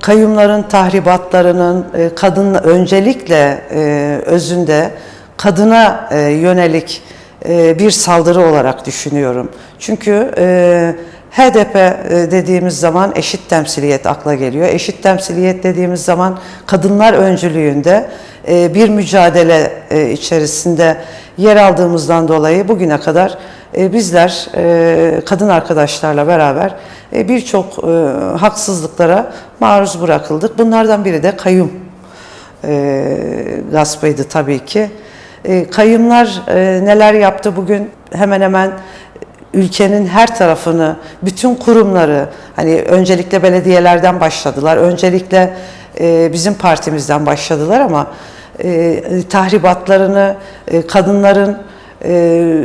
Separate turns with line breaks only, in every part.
kayyumların tahribatlarının e, kadın öncelikle e, özünde kadına e, yönelik bir saldırı olarak düşünüyorum. Çünkü HDP dediğimiz zaman eşit temsiliyet akla geliyor. Eşit temsiliyet dediğimiz zaman kadınlar öncülüğünde bir mücadele içerisinde yer aldığımızdan dolayı bugüne kadar bizler e, kadın arkadaşlarla beraber e, birçok e, haksızlıklara maruz bırakıldık. Bunlardan biri de kayyum e, gaspıydı tabii ki. E, kayyumlar e, neler yaptı bugün hemen hemen ülkenin her tarafını, bütün kurumları, hani öncelikle belediyelerden başladılar, öncelikle e, bizim partimizden başladılar ama e, tahribatlarını, e, kadınların e,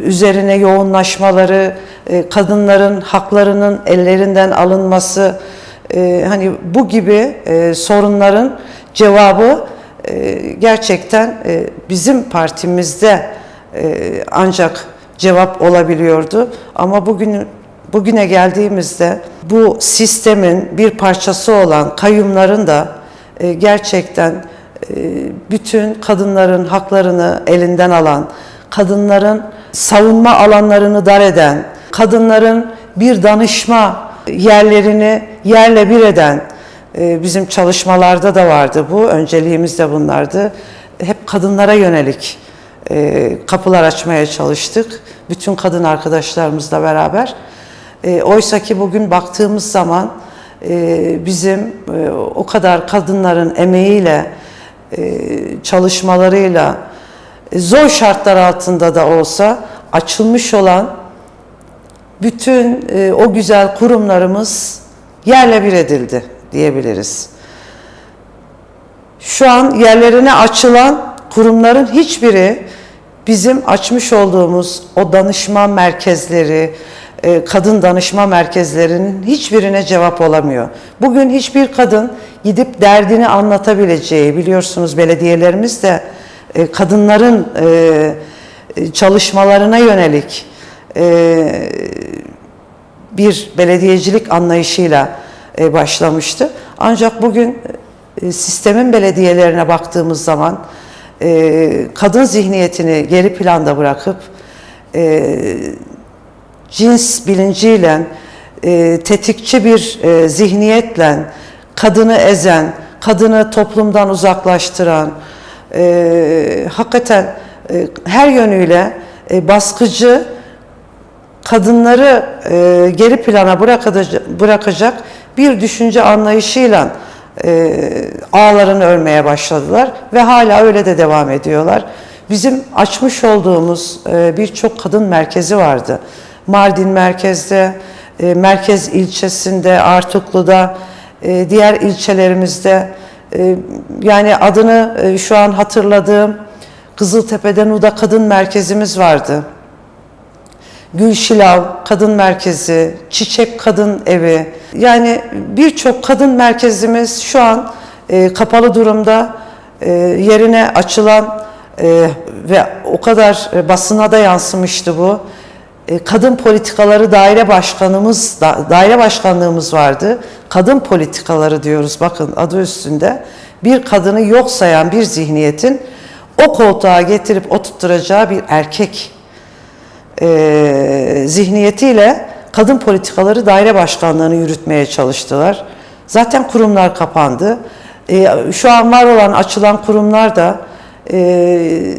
üzerine yoğunlaşmaları, e, kadınların haklarının ellerinden alınması, e, hani bu gibi e, sorunların cevabı e, gerçekten e, bizim partimizde e, ancak cevap olabiliyordu. Ama bugün bugüne geldiğimizde bu sistemin bir parçası olan kayyumların da e, gerçekten e, bütün kadınların haklarını elinden alan, kadınların savunma alanlarını dar eden, kadınların bir danışma yerlerini yerle bir eden e, bizim çalışmalarda da vardı bu, önceliğimiz de bunlardı. Hep kadınlara yönelik e, kapılar açmaya çalıştık. Bütün kadın arkadaşlarımızla beraber. E, oysa ki bugün baktığımız zaman bizim o kadar kadınların emeğiyle, çalışmalarıyla, zor şartlar altında da olsa açılmış olan bütün e, o güzel kurumlarımız yerle bir edildi diyebiliriz. Şu an yerlerine açılan kurumların hiçbiri bizim açmış olduğumuz o danışma merkezleri, e, kadın danışma merkezlerinin hiçbirine cevap olamıyor. Bugün hiçbir kadın gidip derdini anlatabileceği, biliyorsunuz belediyelerimiz de e, kadınların e, çalışmalarına yönelik bir belediyecilik anlayışıyla başlamıştı. Ancak bugün sistemin belediyelerine baktığımız zaman e, kadın zihniyetini geri planda bırakıp e, cins bilinciyle e, tetikçi bir e, zihniyetle kadını ezen, kadını toplumdan uzaklaştıran, e, hakikaten e, her yönüyle e, baskıcı kadınları e, geri plana bırakacak, bir düşünce anlayışıyla e, ağlarını örmeye başladılar ve hala öyle de devam ediyorlar. Bizim açmış olduğumuz e, birçok kadın merkezi vardı. Mardin merkezde, e, merkez ilçesinde, Artuklu'da, e, diğer ilçelerimizde yani adını e, şu an hatırladığım Kızıltepe'de Nuda Kadın Merkezimiz vardı. Gülşilav Kadın Merkezi, Çiçek Kadın Evi. Yani birçok kadın merkezimiz şu an e, kapalı durumda. E, yerine açılan ve o kadar basına da yansımıştı bu. E, kadın politikaları daire başkanımız, da, daire başkanlığımız vardı. Kadın politikaları diyoruz bakın adı üstünde. Bir kadını yok sayan bir zihniyetin o koltuğa getirip oturtturacağı bir erkek e, zihniyetiyle kadın politikaları daire başkanlığını yürütmeye çalıştılar. Zaten kurumlar kapandı. E, şu an var olan açılan kurumlar da e,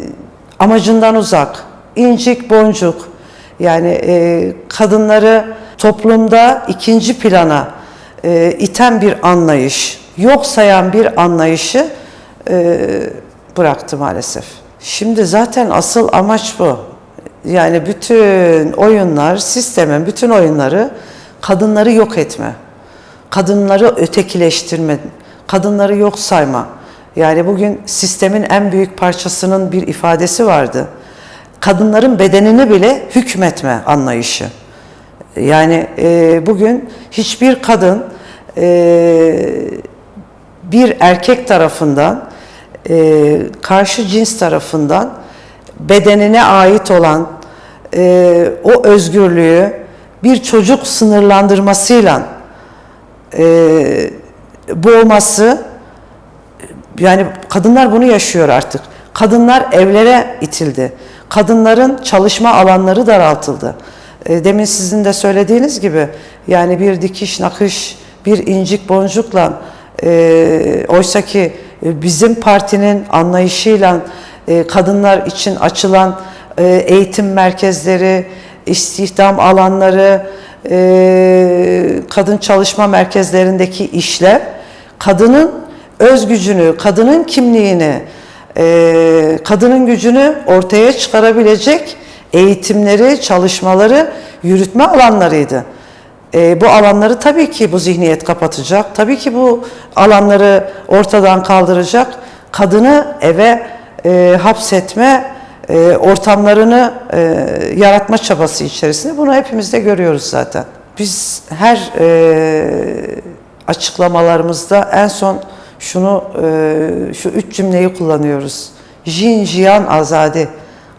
amacından uzak, incik boncuk yani e, kadınları toplumda ikinci plana e, iten bir anlayış, yok sayan bir anlayışı e, bıraktı maalesef. Şimdi zaten asıl amaç bu. Yani bütün oyunlar, sistemin bütün oyunları kadınları yok etme. Kadınları ötekileştirme, kadınları yok sayma. Yani bugün sistemin en büyük parçasının bir ifadesi vardı. Kadınların bedenini bile hükmetme anlayışı. Yani e, bugün hiçbir kadın e, bir erkek tarafından, e, karşı cins tarafından bedenine ait olan e, o özgürlüğü bir çocuk sınırlandırmasıyla e, boğması yani kadınlar bunu yaşıyor artık. Kadınlar evlere itildi. Kadınların çalışma alanları daraltıldı. E, Demin sizin de söylediğiniz gibi yani bir dikiş nakış, bir incik boncukla e, oysa ki e, bizim partinin anlayışıyla e, kadınlar için açılan e, eğitim merkezleri, istihdam alanları, e, kadın çalışma merkezlerindeki işler kadının öz gücünü, kadının kimliğini, e, kadının gücünü ortaya çıkarabilecek eğitimleri, çalışmaları, yürütme alanlarıydı. E, bu alanları tabii ki bu zihniyet kapatacak, tabii ki bu alanları ortadan kaldıracak, kadını eve e, hapsetme e, ortamlarını e, yaratma çabası içerisinde bunu hepimiz de görüyoruz zaten. Biz her e, açıklamalarımızda en son şunu e, şu üç cümleyi kullanıyoruz. Jin jiyan azadi,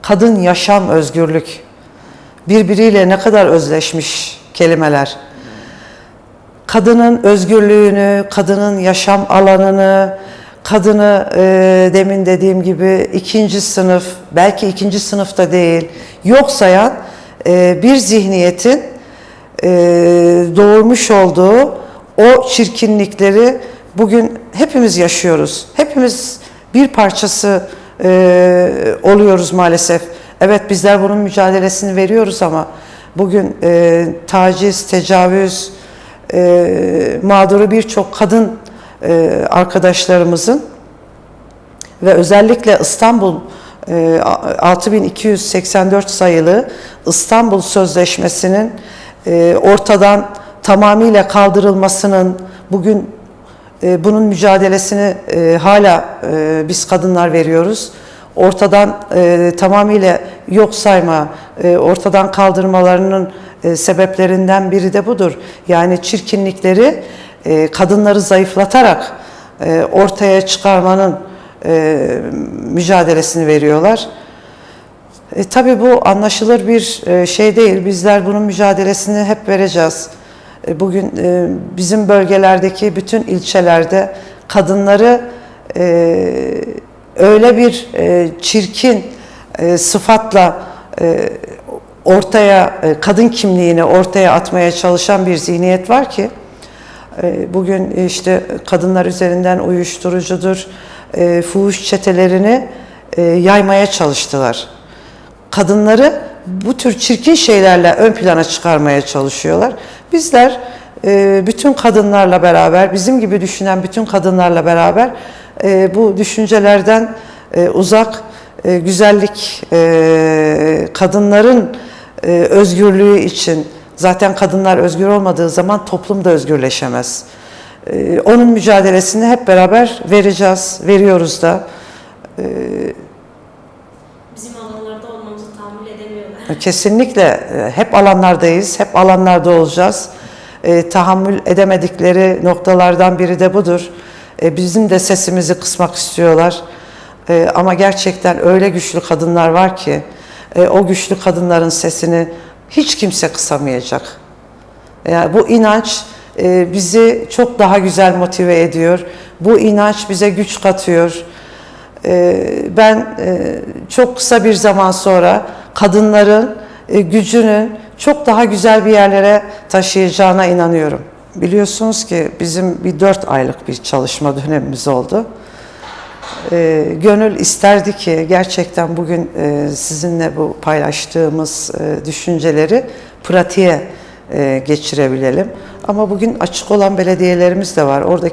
kadın yaşam özgürlük. Birbiriyle ne kadar özleşmiş kelimeler. Kadının özgürlüğünü, kadının yaşam alanını, kadını e, demin dediğim gibi ikinci sınıf, belki ikinci sınıfta değil, yok sayan e, bir zihniyetin e, doğurmuş olduğu o çirkinlikleri bugün hepimiz yaşıyoruz. Hepimiz bir parçası e, oluyoruz maalesef. Evet bizler bunun mücadelesini veriyoruz ama bugün e, taciz, tecavüz e, mağduru birçok kadın e, arkadaşlarımızın ve özellikle İstanbul e, 6284 sayılı İstanbul Sözleşmesi'nin e, ortadan tamamıyla kaldırılmasının bugün e, bunun mücadelesini e, hala e, biz kadınlar veriyoruz. Ortadan e, tamamıyla yok sayma, ortadan kaldırmalarının sebeplerinden biri de budur. Yani çirkinlikleri kadınları zayıflatarak ortaya çıkarmanın mücadelesini veriyorlar. E, tabii bu anlaşılır bir şey değil. Bizler bunun mücadelesini hep vereceğiz. E, bugün e, bizim bölgelerdeki bütün ilçelerde kadınları e, öyle bir çirkin sıfatla ortaya kadın kimliğini ortaya atmaya çalışan bir zihniyet var ki bugün işte kadınlar üzerinden uyuşturucudur, fuhuş çetelerini yaymaya çalıştılar. Kadınları bu tür çirkin şeylerle ön plana çıkarmaya çalışıyorlar. Bizler e, bütün kadınlarla beraber, bizim gibi düşünen bütün kadınlarla beraber e, bu düşüncelerden e, uzak, güzellik, kadınların özgürlüğü için, zaten kadınlar özgür olmadığı zaman toplum da özgürleşemez. Onun mücadelesini hep beraber vereceğiz, veriyoruz da.
Bizim alanlarda olmamızı tahammül edemiyorlar.
Kesinlikle e, hep alanlardayız, hep alanlarda olacağız. E, tahammül edemedikleri noktalardan biri de budur. E, bizim de sesimizi kısmak istiyorlar. E, ama gerçekten öyle güçlü kadınlar var ki e, o güçlü kadınların sesini hiç kimse kısamayacak. Yani bu inanç e, bizi çok daha güzel motive ediyor. Bu inanç bize güç katıyor. E, ben e, çok kısa bir zaman sonra kadınların e, gücünün çok daha güzel bir yerlere taşıyacağına inanıyorum. Biliyorsunuz ki bizim bir dört aylık bir çalışma dönemimiz oldu. E, gönül isterdi ki gerçekten bugün e, sizinle bu paylaştığımız e, düşünceleri pratiğe e, geçirebilelim. Ama bugün açık olan belediyelerimiz de var. Oradaki